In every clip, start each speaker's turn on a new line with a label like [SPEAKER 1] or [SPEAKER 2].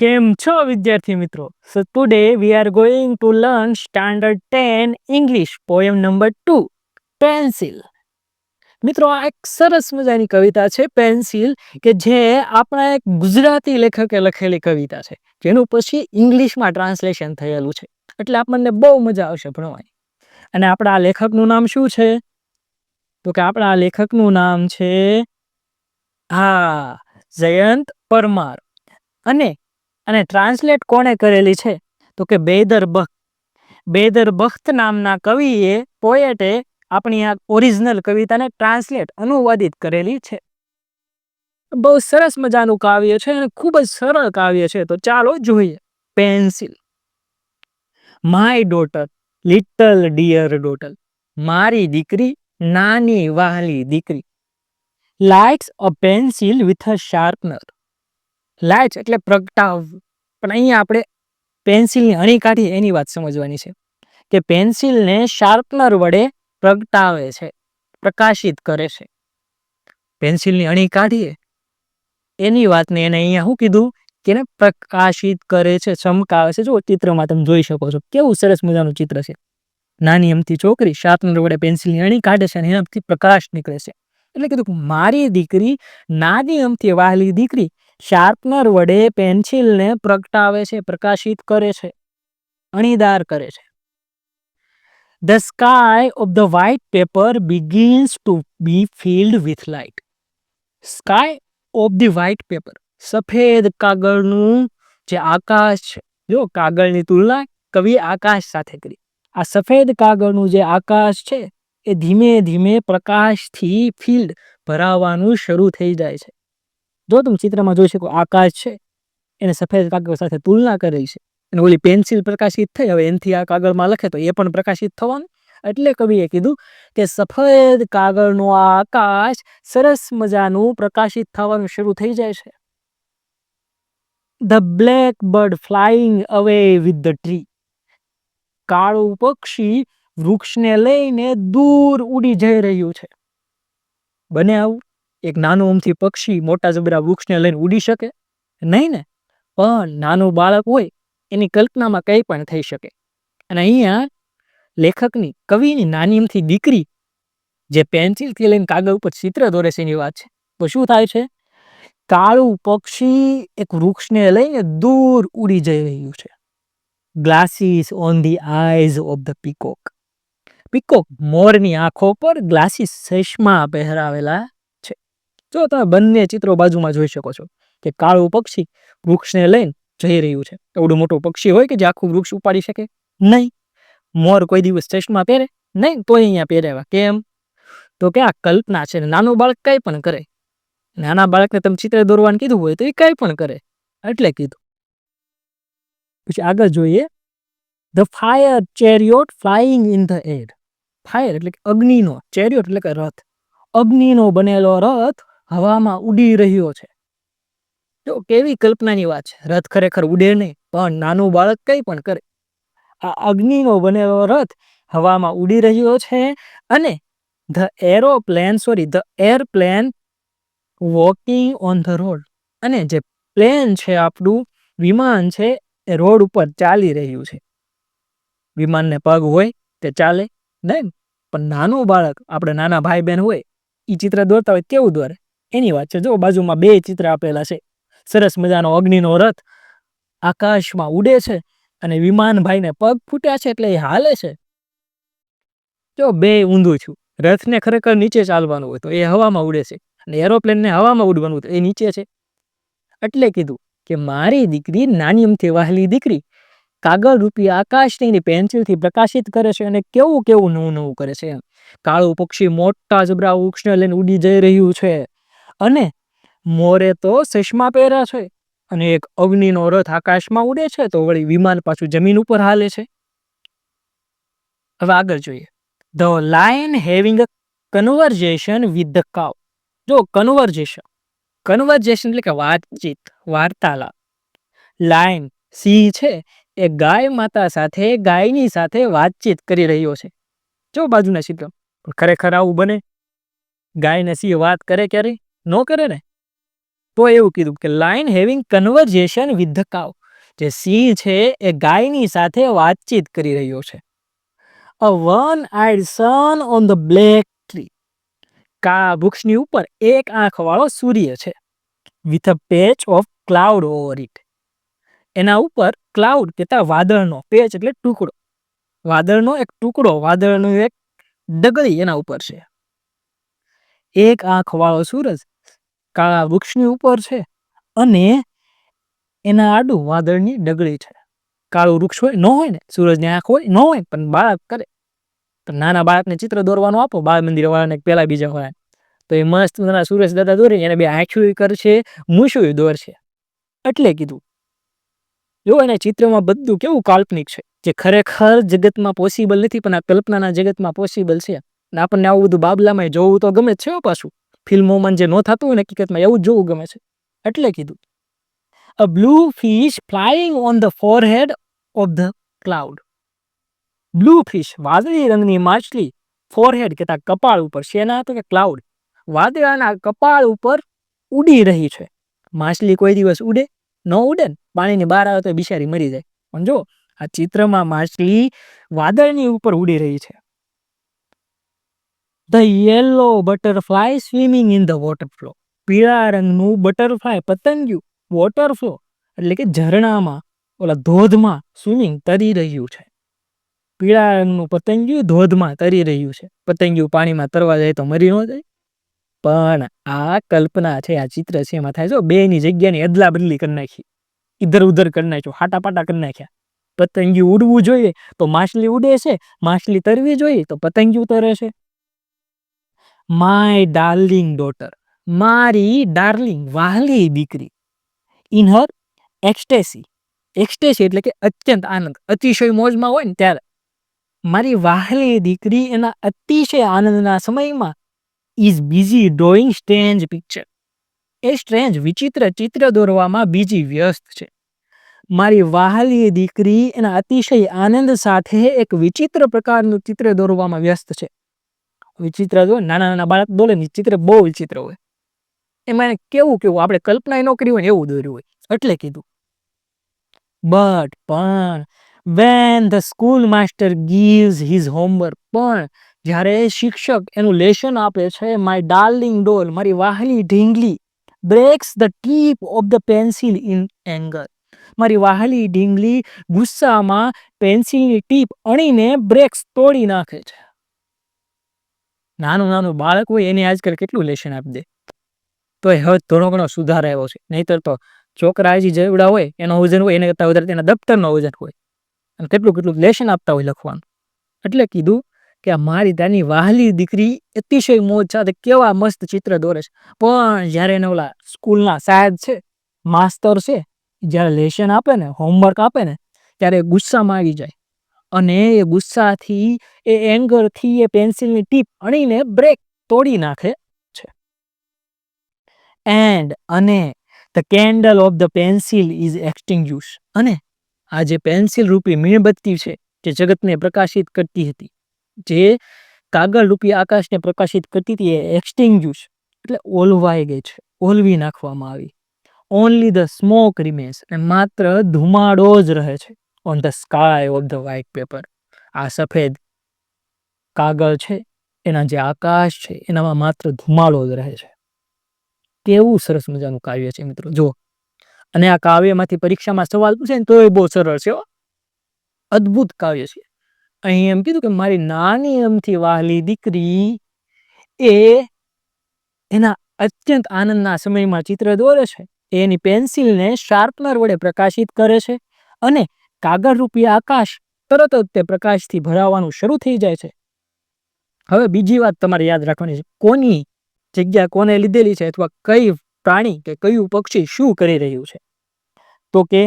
[SPEAKER 1] કેમ છે
[SPEAKER 2] વિદ્યાર્થી મિત્રો? So today we are going to learn standard 10 English poem number 2 pencil મિત્રો, આ એક સરસ મજાની કવિતા છે પેન્સિલ કે જે આપણા એક ગુજરાતી લેખકે લખેલી કવિતા છે, જેનું પછી ઇંગ્લિશમાં ટ્રાન્સલેશન થયેલું છે. એટલે આપણને બહુ મજા આવશે ભણવાની. અને આપણા આ લેખકનું નામ શું છે? તો કે આપણા આ લેખકનું નામ છે, હા, જયંત પરમાર. અને અને ટ્રાન્સલેટ કોણે કરેલી છે? તો કે બેદર બખ્ત. બેદર બખ્ત નામના કવિએ પોએટે આપણી આ ઓરિજિનલ કવિતાને ટ્રાન્સલેટ અનુવાદિત કરેલી છે. બહુ સરસ મજાનું કાવ્ય છે અને ખૂબ જ સરળ કાવ્ય છે. તો ચાલો જોઈએ. Pencil. My daughter little dear daughter મારી દીકરી, નાની વહાલી દીકરી. Lights a pencil with a sharpener lights એટલે પ્રગટાવ. પણ અહીંયા આપણે પેન્સિલની અણી કાઢી એની વાત સમજવાની છે. કે પેન્સિલને શાર્પનર વડે પ્રગટાવે છે, પ્રકાશિત કરે છે. પેન્સિલની અણી કાઢીએ. એની વાતને એને અહીંયા શું કીધું? એને પ્રકાશિત કરે છે, ચમકાવે છે. જો ચિત્રમાં તમે જોઈ શકો છો. કેવું સરસ મજાનું ચિત્ર છે. નાની અમથી છોકરી શાર્પનર વડે પેન્સિલની અણી કાઢે છે અને એનાથી પ્રકાશ નીકળે છે. એટલે કીધું મારી દીકરી, નાની અમથી વાહલી દીકરી શાર્પનર વડે પેન્સિલને પ્રગટાવે છે, પ્રકાશિત કરે છે, અણીદાર કરે છે. The sky of the white paper begins to be filled with light sky of the white paper સફેદ કાગળનું જે આકાશ છે જો કાગળની તુલના કવિ આકાશ સાથે કરી. આ સફેદ કાગળનું જે આકાશ છે, એ ધીમે ધીમે પ્રકાશથી ફિલ્ડ ભરાવાનું શરૂ થઈ જાય છે. જો તમે ચિત્રમાં જોઈ શકો, આકાશ છે, એને સફેદ કાગળ સાથે તુલના કરી છે. અને ઓલી પેન્સિલ પ્રકાશિત થઈ, હવે એનથી આ કાગળમાં લખે તો એ પણ પ્રકાશિત થવાનું. એટલે કવિએ કીધું કે સફેદ કાગળનું આ આકાશ સરસ મજાનું પ્રકાશિત થવાનું શરૂ થઈ જાય છે. The black bird flying away with the tree કાળું પક્ષી વૃક્ષને લઈને દૂર ઉડી જઈ રહ્યું છે. બને આવું, એક નાનું અમથી પક્ષી મોટા જબરા વૃક્ષને લઈને ઉડી શકે? નહીં ને? પણ નાનું બાળક હોય, એની કલ્પનામાં કંઈ પણ થઈ શકે. અને અહીંયા લેખકની, કવિની નાની અમથી દીકરી, જે પેન્સિલથી લઈને કાગળ ઉપર ચિત્ર દોરે છે એની વાત છે. તો શું થાય છે? કાળું પક્ષી એક વૃક્ષને લઈને દૂર ઉડી જઈ રહ્યું છે. Glasses on the eyes of the peacock peacock મોરની આંખો પર ગ્લાસીસ ચશ્મા પહેરાવેલા છે. જો તમે બંને ચિત્રો બાજુમાં જોઈ શકો છો કે કાળું પક્ષી વૃક્ષને લઈને જઈ રહ્યું છે. એવડું મોટું પક્ષી હોય કે જે આખું વૃક્ષ ઉપાડી શકે? નહીં. મોર કોઈ દિવસ ચશ્મા પહેરે? નહીં તો અહીંયા પહેરાવા. કેમ? તો કે આ કલ્પના છે નાનું બાળક કંઈ પણ કરે નાના બાળકને તમે ચિત્ર દોરવાનું કીધું હોય તો એ કંઈ પણ કરે. એટલે કીધું. પછી આગળ જોઈએ. The fire chariot flying in the air fire એટલે કે અગ્નિનો ચેરિયોટ એટલે કે રથ. અગ્નિનો બનેલો રથ હવામાં ઉડી રહ્યો છે. જો કેવી કલ્પનાની વાત છે? રથ ખરેખર ઉડે નહીં, પણ નાનું બાળક કંઈ પણ કરે. આ અગ્નિનો બનેલો રથ હવામાં ઉડી રહ્યો છે અને the aeroplane sorry the airplane walking on the road અને જે પ્લેન છે, આપણું વિમાન છે, એ રોડ ઉપર ચાલી રહ્યું છે. વિમાનને પગ હોય તે ચાલે, નહીં, પણ નાનું બાળક, આપણે નાના ભાઈ બહેન હોય એ ચિત્ર દોરતા હોય કેવું દોરે. એની વાત છે, જો, બાજુમાં બે ચિત્ર આપેલા છે. સરસ મજાનો અગ્નિનો રથ આકાશમાં ઉડે છે અને વિમાન ભાઈને પગ ફૂટ્યા છે એટલે એ હાલે છે. જો, બે ઊંધું છું. રથને ખરેખર નીચે ચાલવાનું હોય તો એ હવામાં ઉડે છે. અને એરોપ્લેનને હવામાં ઉડવાનું એ નીચે છે. એટલે કીધું કે મારી દીકરી નાની અમથી વહેલી દીકરી કાગળ રૂપી આકાશને એની પેન્સિલથી પ્રકાશિત કરે છે અને કેવું કેવું નવું નવું કરે છે એમ. કાળું પક્ષી મોટા જબરા વૃક્ષને લઈને ઉડી જઈ રહ્યું છે. અને મોરે તો ચશ્મા પહેર્યા છે અને એક અગ્નિનો રથ આકાશમાં ઉડે છે તો વળી વિમાન પાછું જમીન ઉપર હાલે છે. હવે આગળ જોઈએ. The lion having a conversation with the cow જો કન્વર્જેશન કન્વર્જેશન એટલે કે વાતચીત, વાર્તાલાપ. લાયન સિંહ છે, એ ગાય માતા સાથે, ગાયની સાથે વાતચીત કરી રહ્યો છે. જો બાજુના ચિત્ર ખરેખર આવું બને? ગાયને સિંહ વાત કરે ક્યારે? ન કરે ને? તો એવું કીધું કે line having conversation with the cow જે સિંહ છે, એ ગાયની સાથે વાતચીત કરી રહ્યો છે. A one eyed sun on the black tree કા વૃક્ષની ઉપર એક આંખ વાળો સૂર્ય છે with a patch of cloud over it એના ઉપર ક્લાઉડ કહેતા વાદળનો પેચ એટલે ટુકડો. વાદળનો એક ટુકડો, વાદળનો એક ડગળી એના ઉપર છે. એક આંખ વાળો સૂરજ કાળા વૃક્ષની ઉપર છે અને એના આડું વાદળની ડગળી છે. કાળું વૃક્ષ હોય ન હોય ને, સૂરજની આંખ હોય ન હોય, પણ બાળક કરે. તો નાના બાળકને ચિત્ર દોરવાનું આપો, બાળ મંદિર વાળાને પેલા બીજા હોય તો એ મસ્ત મજાના સુરેશ દાદા દોરી એને બે આંખ્યું કરશે મૂછું દોરશે. એટલે કીધું. જો એને ચિત્રમાં બધું કેવું કાલ્પનિક છે, જે ખરેખર જગતમાં પોસિબલ નથી, પણ આ કલ્પનાના જગતમાં પોસિબલ છે. અને આપણને આવું બધું બાબલામાં જોવું તો ગમે છે પાછું. ફિલ્મોમાં જે ન થતું હોય ને હકીકતમાં એવું જોવું ગમે છે. એટલે કીધું. A blue fish flying on the forehead of the cloud blue fish વાદળી રંગની માછલી ફોરહેડ કહેતા કપાળ ઉપર, શેના તો કે ક્લાઉડ વાદળાના કપાળ ઉપર ઉડી રહી છે. માછલી કોઈ દિવસ ઉડે, ન ઉડે ને પાણીની બહાર આવે તો બિચારી મરી જાય. પણ જો, આ ચિત્રમાં માછલી વાદળની ઉપર ઉડી રહી છે. The yellow butterfly swimming in the waterfall પીળા રંગનું બટરફ્લાય પતંગિયું વોટરફ્લો એટલે કે ઝરણામાં, ઓલા ધોધમાં સ્વિમિંગ તરી રહ્યું છે. પીળા રંગનું પતંગિયું ધોધમાં તરી રહ્યું છે. પતંગિયું પાણીમાં તરવા જાય તો મરી ન જાય. પણ આ કલ્પના છે, આ ચિત્ર છે, એમાં થાય જો બેની જગ્યાની અદલા બદલી કરી નાખી. ઇધર ઉધર કરી નાખ્યો હાટા પાટા કરી નાખ્યા. પતંગિયું ઉડવું જોઈએ તો માછલી ઉડે છે, માછલી તરવી જોઈએ તો પતંગિયું તરે છે. માય ડાર્લિંગ ડોટર મારી ડાર્લિંગ વાહલી દીકરી ઇન હર એક્સટેસી એક્સટેસી એટલે કે અત્યંત આનંદ. અતિશય મોજમાં હોય ને ત્યારે. મારી વાહલી દીકરી એના અતિશય આનંદના સમયમાં is busy drawing strange picture a strange વિચિત્ર ચિત્ર દોરવામાં બીજી વ્યસ્ત છે. મારી વાહલી દીકરી એના અતિશય આનંદ સાથે એક વિચિત્ર પ્રકારનું ચિત્ર દોરવામાં વ્યસ્ત છે. વિચિત્ર જો, નાના નાના બાળક દોરે ને ચિત્ર બહુ વિચિત્ર હોય. એમાં એને કેવું કેવું, આપણે કલ્પના ન કરી હોય એવું દોર્યું હોય. એટલે કીધું. બટ પણ when the school master gives his homework પણ જ્યારે શિક્ષક એનું લેશન આપે છે માય ડાર્લિંગ ડોલ મારી વાહલી ઢીંગલી breaks the tip of the pencil in anger મારી વાહલી ઢીંગલી ગુસ્સામાં પેન્સિલની ટીપ અણીને બ્રેક્સ તોડી નાખે છે. નાનું નાનું બાળક હોય એને આજકાલ કેટલું લેશન આપી દે? તો એ હવે થોડો ઘણો સુધાર આવ્યો છે. નહીતર તો છોકરા હજી જેવડા હોય, એનો વજન હોય, એને કરતાં વધારે તેના દફતરનો વજન હોય. અને કેટલું કેટલું લેશન આપતા હોય લખવાનું. એટલે કીધું કે આ મારી તાની વાહલી દીકરી અતિશય મોજ સાથે કેવા મસ્ત ચિત્ર દોરે છે. પણ જ્યારે એને ઓલા સ્કૂલના સાહેબ છે, માસ્તર છે જ્યારે લેશન આપે ને, હોમવર્ક આપે ને, ત્યારે ગુસ્સામાં આવી જાય. અને એ ગુસ્સાથી, એ એંગરથી, એ પેન્સિલની ટીપ અણીને બ્રેક તોડી નાખે છે. એન્ડ, અને, the candle of the pencil is extinguish. અને આ જે પેન્સિલ રૂપી મીણબત્તી છે, જે જગતને પ્રકાશિત કરતી હતી, જે કાગળ રૂપી આકાશને પ્રકાશિત કરતી હતી, એ એક્સટિંગ્યુશ, એટલે ઓલવાઈ ગઈ છે, ઓલવી નાખવામાં આવી. ઓનલી ધ સ્મોક રિમેન્સ અને માત્ર ધુમાડો જ રહે છે on the sky of the white paper આ સફેદ કાગળ છે, એના જે આકાશ છે, એનામાં માત્ર ધુમાડો જ રહે છે. કેવું સરસ મજાનું કાવ્ય છે મિત્રો જો અને આ કાવ્યમાંથી પરીક્ષામાં સવાલ પૂછે ને તો એ બહુ સરળ છે. અદ્ભુત કાવ્ય છે. અહીં એમ કીધું કે મારી નાની એમથી વાહલી દીકરી એ એના અત્યંત આનંદના સમયમાં ચિત્ર દોરે છે. એની પેન્સિલને શાર્પનર વડે પ્રકાશિત કરે છે અને કાગળ રૂપી આકાશ તરત જ તે પ્રકાશથી ભરાવાનું શરૂ થઈ જાય છે. હવે બીજી વાત તમારે યાદ રાખવાની છે. કોની જગ્યા કોને લીધેલી છે અથવા કઈ પ્રાણી કે કયું પક્ષી શું કરી રહ્યું છે? તો કે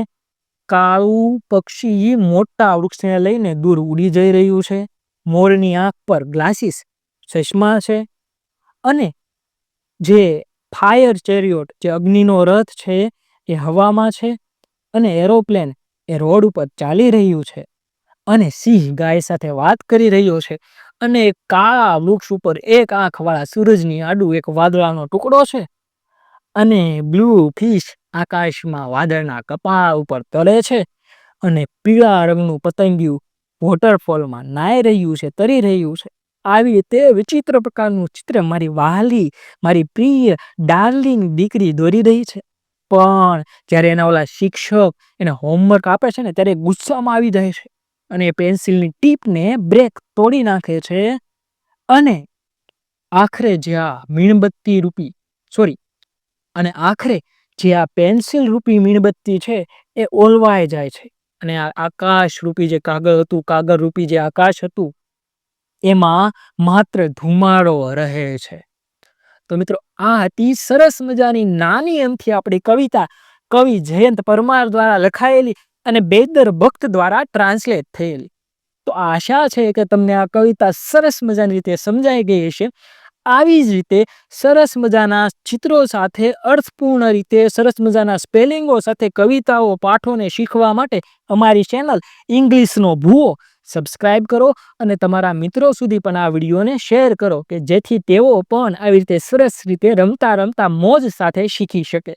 [SPEAKER 2] કાળું પક્ષી મોટા વૃક્ષને લઈને દૂર ઉડી જઈ રહ્યું છે, મોરની આંખ પર ગ્લાસીસ, ચશ્મા છે અને જે ફાયર ચેરિયોટ, જે અગ્નિનો રથ છે એ હવામાં છે અને એરોપ્લેન એ રોડ ઉપર ચાલી રહ્યું છે અને સિંહ ગાય સાથે વાત કરી રહ્યો છે અને કાળા વૃક્ષ ઉપર એક આંખવાળા સૂરજની આડું એક વાદળાનો ટુકડો છે. અને બ્લુ ફિશ આકાશમાં વાદળના કપા ઉપર તરે છે અને પીળા રંગનું પતંગિયું વોટરફોલમાં નાઈ રહ્યું છે, તરી રહ્યું છે. આવી રીતે વિચિત્ર પ્રકારનું ચિત્ર મારી વાલી, મારી પ્રિય ડાર્લિંગ દીકરી દોરી રહી છે. પણ જ્યારે એના ઓલા શિક્ષક એને હોમવર્ક આપે છે ને, ત્યારે ગુસ્સામાં આવી જાય છે અને પેન્સિલની ટીપને બ્રેક તોડી નાખે છે અને આખરે જ્યાં મીણબત્તી રૂપી સોરી અને આખરે જે આ પેન્સિલ રૂપી મીણબત્તી છે, એ ઓલવાઈ જાય છે. અને આ આકાશ રૂપી જે કાગળ હતું, કાગળ રૂપી જે આકાશ હતું, એમાં માત્ર ધુમાડો રહે છે. તો મિત્રો, આ હતી સરસ મજાની નાની એમથી આપણી કવિતા, કવિ જયંત પરમાર દ્વારા લખાયેલી અને બેદર ભક્ત દ્વારા ટ્રાન્સલેટ થયેલી. તો આશા છે કે તમને આ કવિતા સરસ મજાની રીતે સમજાઈ ગઈ હશે. આવી જ રીતે સરસ મજાના ચિત્રો સાથે, અર્થપૂર્ણ રીતે સરસ મજાના સ્પેલિંગો સાથે કવિતાઓ, પાઠોને શીખવા માટે અમારી ચેનલ ઇંગ્લિશનો ભૂવો સબસ્ક્રાઇબ કરો અને તમારા મિત્રો સુધી પણ આ વિડીયોને શેર કરો કે જેથી તેઓ પણ આવી રીતે સરસ રીતે રમતા રમતા મોજ સાથે શીખી શકે.